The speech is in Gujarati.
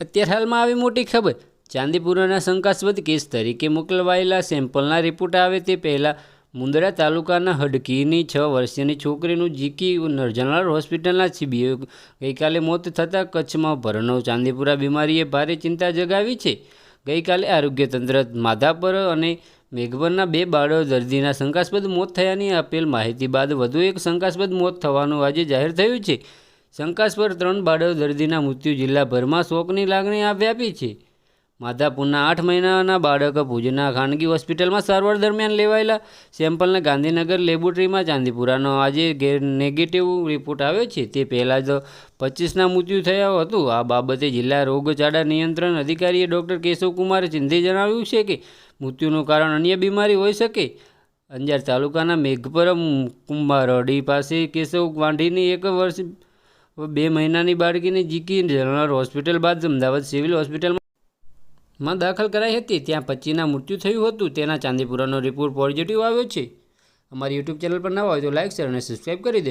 અત્યારે હાલમાં આવી મોટી ખબર. ચાંદીપુરાના શંકાસ્પદ કેસ તરીકે મોકલવાયેલા સેમ્પલના રિપોર્ટ આવે તે પહેલાં મુંદરા તાલુકાના હડકીની છ વર્ષીયની છોકરીનું જીકી જનરલ હોસ્પિટલના શિબિરે ગઈકાલે મોત થતાં કચ્છમાં ભરણવ ચાંદીપુરા બીમારીએ ભારે ચિંતા જગાવી છે. ગઈકાલે આરોગ્ય તંત્ર માધાપર અને મેઘપરના બે બાળો દર્દીના શંકાસ્પદ મોત થયાની આપેલ માહિતી બાદ વધુ એક શંકાસ્પદ મોત થવાનું આજે જાહેર થયું છે. શંકાસ્પદ ત્રણ બાળક દર્દીના મૃત્યુ જિલ્લાભરમાં શોકની લાગણી વ્યાપી છે. માધાપુરના આઠ મહિનાના બાળક ભુજના ખાનગી હોસ્પિટલમાં સારવાર દરમિયાન લેવાયેલા સેમ્પલને ગાંધીનગર લેબોરેટરીમાં ચાંદીપુરાનો આજે ગેર નેગેટિવ રિપોર્ટ આવ્યો છે. તે પહેલાં જ પચીસના મૃત્યુ થયા હતું. આ બાબતે જિલ્લા રોગચાળા નિયંત્રણ અધિકારીએ ડૉક્ટર કેશવકુમાર સિંધે જણાવ્યું છે કે મૃત્યુનું કારણ અન્ય બીમારી હોઈ શકે. અંજાર તાલુકાના મેઘપરમ કુંભારડી પાસે કેશવ વાંઢીની એક વર્ષ બે મહિનાની બાળકીને જીકી જનરલ હોસ્પિટલ બાદ અમદાવાદ સિવિલ હોસ્પિટલમાં દાખલ કરાઈ હતી. ત્યાં પચીના મૃત્યુ થયું હતું. તેના ચાંદીપુરાનો રિપોર્ટ પોઝિટિવ આવ્યો છે. અમારી યુટ્યુબ ચેનલ પર નવા હોય તો લાઇક શેર અને સબસ્ક્રાઈબ કરી દે.